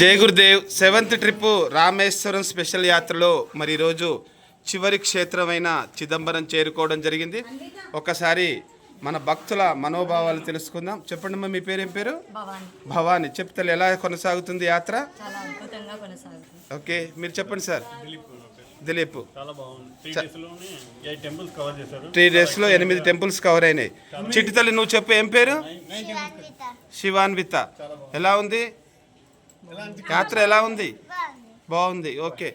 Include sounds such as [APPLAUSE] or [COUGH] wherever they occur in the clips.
జై Gurudev. Seventh trip Rameswaram special యాత్రలో మరి ఈరోజు చివరి క్షేత్రమైన చిదంబరం చేరుకోవడం జరిగింది. ఒకసారి మన భక్తుల మనోభావాలు తెలుసుకుందాం. చెప్పండి అమ్మా మీ పేరు ఏం పేరు? భవాని. భవాని. చెప్తలు ఎలా కొనసాగుతుంది యాత్ర? చాలా అద్భుతంగా కొనసాగుతుంది. ఓకే మీరు చెప్పండి సార్. దిలీప్ చాలా బాగుంది. త్రీ డేస్లోనే ఎయిట్ టెంపుల్స్ కవర్ చేశారు. త్రీ డేస్లో ఎనిమిది టెంపుల్స్ కవర్ అయినాయి. చిట్టితల్లి నువ్వు చెప్పు ఏం పేరు? శివాన్విత. ఎలా ఉంది? యాత్ర ఎలా ఉంది? బాగుంది. ఓకే.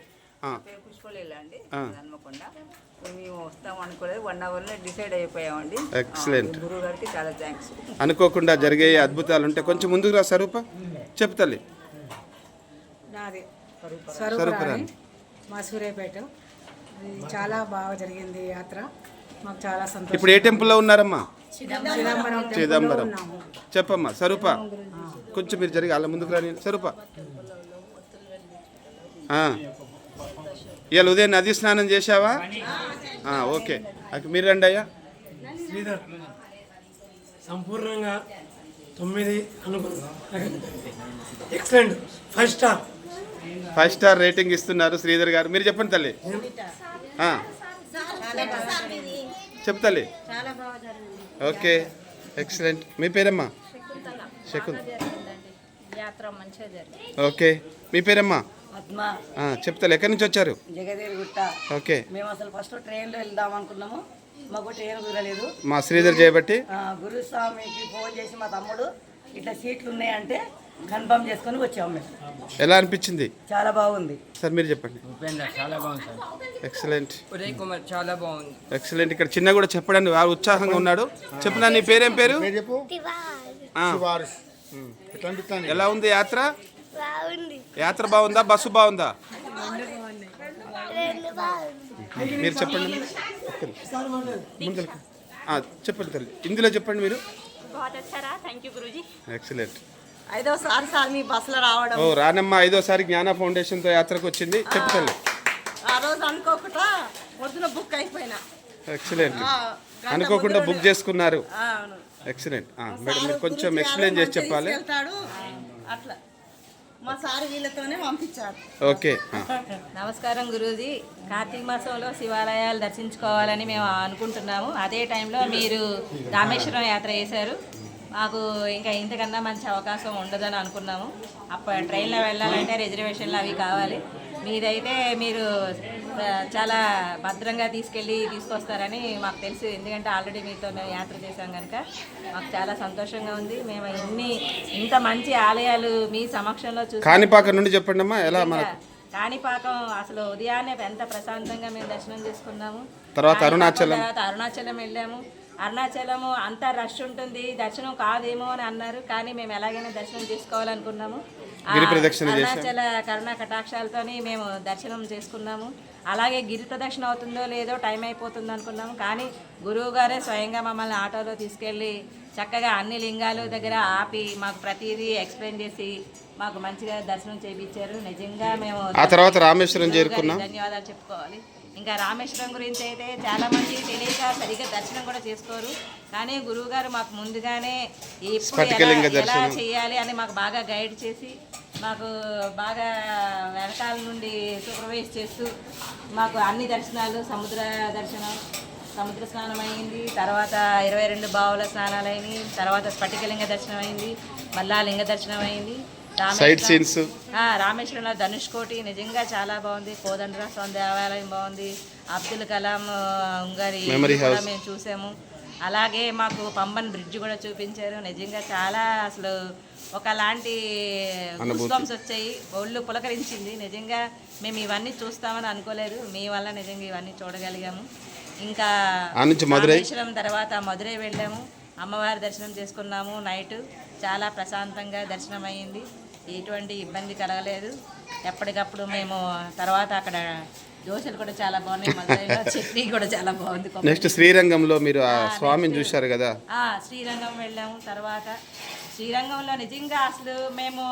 ఆ, పుష్పలీల అండి ఆ. హన్మకొండ. మేము వస్తాం అనుకోలేదు. వన్ అవర్లో డిసైడ్ అయిపోయామండి. Excellent. ఆ, గురువు గారికి చాలా థ్యాంక్స్ అనుకోకుండా జరిగే అద్భుతాలు ఉంటే కొంచెం ముందుకు రా స్వరూప. చెప్పు తల్లి. నాది స్వరూపురాణి. మా సూర్యాపేట ఇది చాలా బాగా జరిగింది యాత్ర. మాకు చాలా సంతోషం. ఇప్పుడు ఏ టెంపుల్లో ఉన్నారమ్మా? చిదంబరం చెప్పమ్మా స్వరూప కొంచెం మీరు జరిగి అలా ముందుకు రాని స్వరూప ఆ. ఇవాళ ఉదయం నది స్నానం చేశావా ఆ, ఓకే అక్క మీరు రండి అయ్యా శ్రీధర్ సంపూర్ణంగా తొమ్మిది excellent five star five star rating ఇస్తున్నారు శ్రీధర్ గారు మీరు చెప్పండి తల్లి ఆ. Okay excellent. మీ పేరమ్మా? జరిగింది. ఓకే మీ పేరమ్మా? చెప్తాలి ఎక్కడి నుంచి వచ్చారు? జగదేవి గుట్ట. ఓకే. మేము అసలు ఫస్ట్ ట్రైన్లో వెళ్దాం అనుకున్నాము. మాకు ట్రైన్ కుదరలేదు. మా శ్రీధర్ చేయబట్టి ఆ, గురుస్వామికి ఫోన్ చేసి మా తమ్ముడు ఇట్లా సీట్లు ఉన్నాయంటే కన్ఫర్మ్ చేసుకొని వచ్చాము మేము. ఎలా అనిపించింది? చాలా బాగుంది. సార్ మీరు చెప్పండి. చాలా బాగుంది సార్. ఎక్సలెంట్ ఉదయ్ కుమార్ చాలా బాగుంది. ఎక్సలెంట్ ఇక్కడ చిన్న కూడా చెప్పడానికి వారు ఉత్సాహంగా ఉన్నాడు. చెప్పినా నీ పేరేం పేరు? ఆ. ఎలా ఉంది యాత్ర? బాగుంది. యాత్ర బాగుందా? బస్సు బాగుందా? మీరు చెప్పండి. ముందరకు ఆ, చెప్పండి తల్లి. ఇందులో చెప్పండి మీరు. ఎక్సలెంట్ ఐదోసారి సార్ మీ బస్సులో రావడం. ఓ రానమ్మ ఐదోసారి జ్ఞాన ఫౌండేషన్తో యాత్రకు వచ్చింది. చెప్పు తల్లి. ఆ రోజు అనుకోకుండా పొద్దున బుక్ అయిపోయినా. ఎక్సలెంట్ అనుకోకుండా బుక్ చేసుకున్నారు. ఆ, అవును. ఎక్సలెంట్ మేడం మీరు కొంచెం ఎక్స్ప్లెయిన్ చేసి చెప్పాలి. అట్లా. మా సార్ వీళ్ళతోనే పంపించారు. ఓకే ఆ. నమస్కారం గురూజీ. కార్తీక మాసంలో శివాలయాలు దర్శించుకోవాలని మేము అనుకుంటున్నాము. అదే టైంలో మీరు రామేశ్వరం యాత్ర చేశారు. మాకు ఇంకా ఇంతకన్నా మంచి అవకాశం ఉండదని అనుకున్నాము. అప్పుడు ట్రైన్లో వెళ్ళాలంటే రిజర్వేషన్లు అవి కావాలి. మీదైతే మీరు చాలా భద్రంగా తీసుకెళ్ళి తీసుకొస్తారని మాకు తెలుసు. ఎందుకంటే ఆల్రెడీ మీతో మేము యాత్ర చేశాం కనుక మాకు చాలా సంతోషంగా ఉంది. మేము ఇన్ని ఇంత మంచి ఆలయాలు మీ సమక్షంలో చూసి కాణిపాక నుండి చెప్పండి అమ్మా. ఎలా కాణిపాకం అసలు ఉదయాన్నే ఎంత ప్రశాంతంగా మేము దర్శనం చేసుకున్నాము. తర్వాత అరుణాచలం. తర్వాత అరుణాచలం వెళ్ళాము. అరుణాచలము అంత రష్ ఉంటుంది. దర్శనం కాదేమో అని అన్నారు. కానీ మేము ఎలాగైనా దర్శనం చేసుకోవాలనుకున్నాము. అరుణాచల కరుణ కటాక్షాలతోని మేము దర్శనం చేసుకున్నాము. అలాగే గిరి ప్రదక్షిణ అవుతుందో లేదో టైం అయిపోతుంది అనుకున్నాము. కానీ గురువు గారే స్వయంగా మమ్మల్ని ఆటోలో తీసుకెళ్ళి చక్కగా అన్ని లింగాలు దగ్గర ఆపి మాకు ప్రతిదీ ఎక్స్ప్లెయిన్ చేసి మాకు మంచిగా దర్శనం చేయించారు నిజంగా మేము ఆ తర్వాత రామేశ్వరం చేరుకున్నాం. ధన్యవాదాలు చెప్పుకోవాలి. ఇంకా రామేశ్వరం గురించి అయితే చాలా మంది తెలియక సరిగ్గా దర్శనం కూడా చేసుకోరు. కానీ గురువు గారు మాకు ముందుగానే ఎప్పుడు ఎలా-. చేయాలి అని మాకు బాగా గైడ్ చేసి మాకు బాగా వెనకాల నుండి సూపర్వైజ్ చేస్తూ మాకు అన్ని దర్శనాలు సముద్ర దర్శనం సముద్ర స్నానం అయింది. తర్వాత ఇరవై రెండు బావుల స్నానాలు అయినాయి. తర్వాత స్ఫటికలింగ దర్శనం అయింది. మళ్ళా లింగ దర్శనం అయింది. సైట్ సీన్స్ రామేశ్వరంలో ధనుష్ కోటి నిజంగా చాలా బాగుంది. కోదండరా స్వామి దేవాలయం బాగుంది. అబ్దుల్ కలాం ఉంగారి. మేము చూసాము. అలాగే మాకు పంబన్ బ్రిడ్జ్ కూడా చూపించారు. నిజంగా చాలా అసలు ఒకలాంటి గుస్బంస్ వచ్చాయి. ఒళ్ళు పులకరించింది. నిజంగా మేము ఇవన్నీ చూస్తామని అనుకోలేదు. మీ వల్ల నిజంగా ఇవన్నీ చూడగలిగాము. ఇంకా? రామేశ్వరం తర్వాత మధురై వెళ్ళాము. అమ్మవారి దర్శనం చేసుకున్నాము నైట్. చాలా ప్రశాంతంగా దర్శనం అయ్యింది ఎటువంటి ఇబ్బంది కలగలేదు. ఎప్పటికప్పుడు మేము తర్వాత అక్కడ దోశలు కూడా చాలా బాగున్నాయి మధురైలో [LAUGHS] చట్నీ కూడా చాలా బాగుంది. నెక్స్ట్ శ్రీరంగంలో మీరు ఆ స్వామిని చూశారు కదా? ఆ, శ్రీరంగం వెళ్ళాము తర్వాత. శ్రీరంగంలో నిజంగా అసలు మేము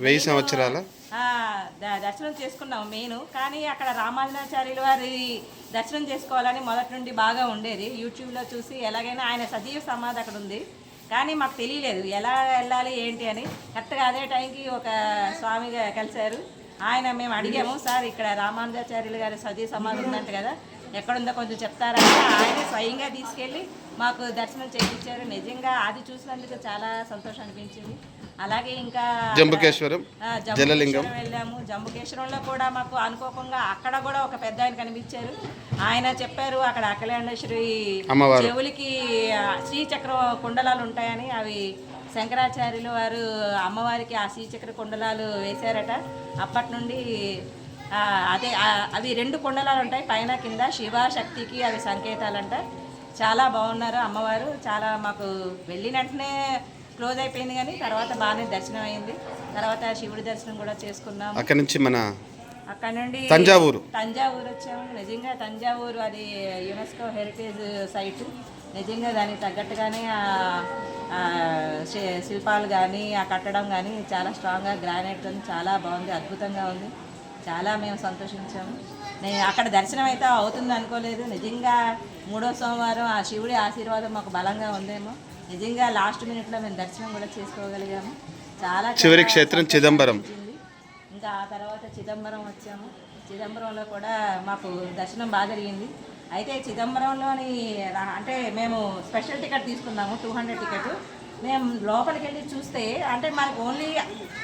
వెయ్యి సంవత్సరాల? దర్శనం చేసుకున్నాం మెయిన్. కానీ అక్కడ రామానుజాచార్యుల వారి దర్శనం చేసుకోవాలని మొదటి నుండి బాగా ఉండేది. యూట్యూబ్లో చూసి ఎలాగైనా ఆయన సజీవ సమాధి అక్కడ ఉంది. కానీ మాకు తెలియలేదు. ఎలా వెళ్ళాలి ఏంటి అని. కరెక్ట్గా అదే టైంకి ఒక స్వామిగా కలిశారు. ఆయన మేము అడిగాము సార్ ఇక్కడ రామానుజాచార్యులు గారి సతీ సమాధి ఉందంట కదా ఎక్కడుందో కొంచెం చెప్తారా? ఆయన స్వయంగా తీసుకెళ్ళి మాకు దర్శనం చేయించారు. నిజంగా అది చూసినందుకు చాలా సంతోషం అనిపించింది. అలాగే ఇంకా జంబుకేశ్వరం, జలలింగం. వెళ్ళాము. జంబుకేశ్వరంలో కూడా మాకు అనుకోకుండా అక్కడ కూడా ఒక పెద్ద ఆయన కనిపించారు. ఆయన చెప్పారు అక్కడ అఖిలాండేశ్వరి. చెవులకి శ్రీచక్రం కుండలాలు ఉంటాయని. అవి శంకరాచార్యులు వారు అమ్మవారికి ఆ శ్రీచక్ర కుండలాలు వేశారట. అప్పటి నుండి అదే అవి రెండు కుండలాలు ఉంటాయి. పైన కింద శివశక్తికి అవి సంకేతాలంట. చాలా బాగున్నారు అమ్మవారు. చాలా మాకు వెళ్ళిన వెంటనే క్లోజ్ అయిపోయింది కానీ తర్వాత బాగానే దర్శనం అయింది. తర్వాత శివుడి దర్శనం కూడా చేసుకున్నాము. అక్కడి నుంచి మన అక్కడ నుండి తంజావూరు. తంజావూరు వచ్చాము. నిజంగా తంజావూరు అది యునెస్కో హెరిటేజ్ సైట్. నిజంగా దానికి తగ్గట్టుగానే శిల్పాలు కానీ ఆ కట్టడం కానీ చాలా స్ట్రాంగ్గా గ్రానైట్ కానీ చాలా బాగుంది అద్భుతంగా ఉంది. చాలా మేము సంతోషించాము. నేను అక్కడ దర్శనం అయితే అవుతుంది అనుకోలేదు. నిజంగా మూడో సోమవారం ఆ శివుడి ఆశీర్వాదం మాకు బలంగా ఉందేమో. నిజంగా లాస్ట్ మినిట్లో మేము దర్శనం కూడా చేసుకోగలిగాము. చాలా చివరి క్షేత్రం చిదంబరం. ఇంకా ఆ తర్వాత చిదంబరం వచ్చాము. చిదంబరంలో కూడా మాకు దర్శనం బాగా జరిగింది. అయితే చిదంబరంలోని అంటే మేము స్పెషల్ టికెట్ తీసుకున్నాము టూ హండ్రెడ్ టికెట్. మేము లోపలికి వెళ్ళి చూస్తే అంటే మనకు ఓన్లీ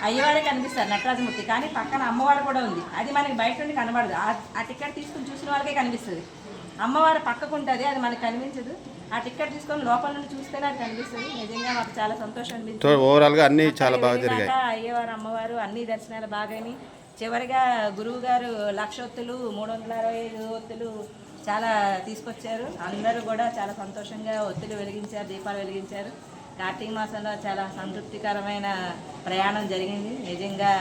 అయ్యవారే కనిపిస్తారు నటరాజమూర్తి. కానీ పక్కన అమ్మవారు కూడా ఉంది. అది మనకి బయట నుండి కనబడదు. ఆ టికెట్ తీసుకుని చూసిన వాళ్ళకే కనిపిస్తుంది. అమ్మవారు పక్కకు ఉంటుంది అది మనకు కనిపించదు. ఆ టికెట్ తీసుకొని లోపల నుండి చూస్తేనే అది కనిపిస్తుంది. నిజంగా మాకు చాలా సంతోషం అనిపించింది ఓవరాల్గా అన్నీ చాలా బాగా జరిగాయి. అయ్యవారు అమ్మవారు అన్ని దర్శనాలు బాగాని చివరిగా గురువు గారు లక్షొత్తులు మూడు వందల అరవై ఐదు ఒత్తులు చాలా తీసుకొచ్చారు. అందరూ కూడా చాలా సంతోషంగా ఒత్తులు వెలిగించారు దీపాలు వెలిగించారు. కార్తీక మాసంలో చాలా సంతృప్తికరమైన ప్రయాణం జరిగింది. నిజంగా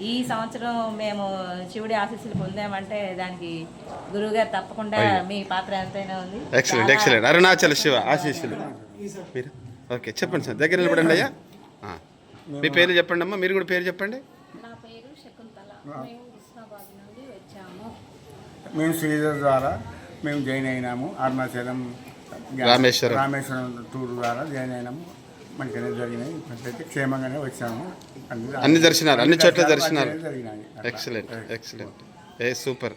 ఈ సంవత్సరం మేము శివుడి ఆశీస్సులు పొందామంటే దానికి గురువుగారు తప్పకుండా మీ పాత్ర ఎంతైనా ఉంది. ఎక్సలెంట్ ఎక్సలెంట్ అరుణాచల శివ ఆశీస్సులు. మీరు? ఓకే చెప్పండి సార్. దగ్గర నిలబడండి అయ్యా. మీ పేరు చెప్పండి అమ్మా. మీరు కూడా పేరు చెప్పండి. నా పేరు శకుంతల. మేము హుస్నాబాద్ నుండి వచ్చాము. మేము శ్రీధర్ ద్వారా మేము జాయిన్ అయినాము. అరుణాచలం రామేశ్వరం. రామేశ్వరం టూర్ ద్వారా జాయిన్ అయినాము. మనకనే జరిగినాయి. ఇప్పటికైతే క్షేమంగానే వచ్చాము. అన్ని దర్శనాలు అన్ని చోట్ల దర్శనాలు. జరిగినాయి. ఎక్సలెంట్ ఎక్సలెంట్ ఏ సూపర్